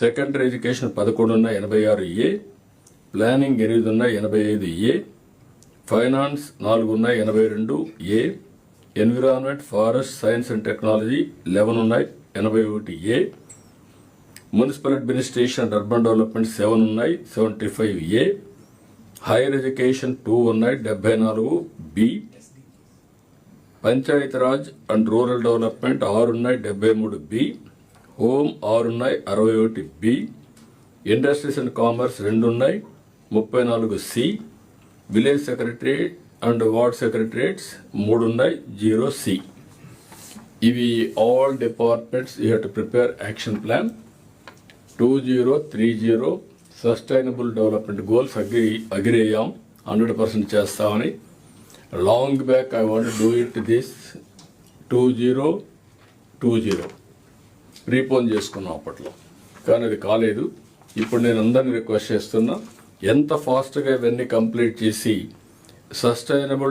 Secondary education పదకొండు ఉన్న ఎనభై ఆరు ఏ ప్లానింగ్ ఎనిమిది ఉన్న ఎనభై ఐదు ఏ ఫైనాన్స్ నాలుగు ఉన్నాయి ఎనభై రెండు A environment forest science and technology eleven ఉన్నాయి ఎనభై ఒకటి A municipal administration and urban development seven ఉన్నాయి seventy five A higher education two ఉన్నాయి డెబ్బై నాలుగు B Panchayati Raj and rural development ఆరు ఉన్నాయి డెబ్బై మూడు బి హోమ్ ఆరు ఉన్నాయి అరవై ఒకటి బి. ఇండస్ట్రీస్ అండ్ కామర్స్ రెండు ఉన్నాయి ముప్పై నాలుగు C. Village secretary and ward secretariats మూడు ఉన్నాయి జీరో సి. ఇవి all departments you have to prepare action plan. Two zero three zero sustainable development goals agri agri I'm hundred percent చేస్తామని. Long back I want do it this. Two zero two zero. Prepone చేసుకున్నాం అప్పట్లో. కానీ అది కాలేదు. ఇప్పుడు నేను అందరిని request చేస్తున్నా ఎంత ఫాస్ట్గా ఇవన్నీ కంప్లీట్ చేసి సస్టైనబుల్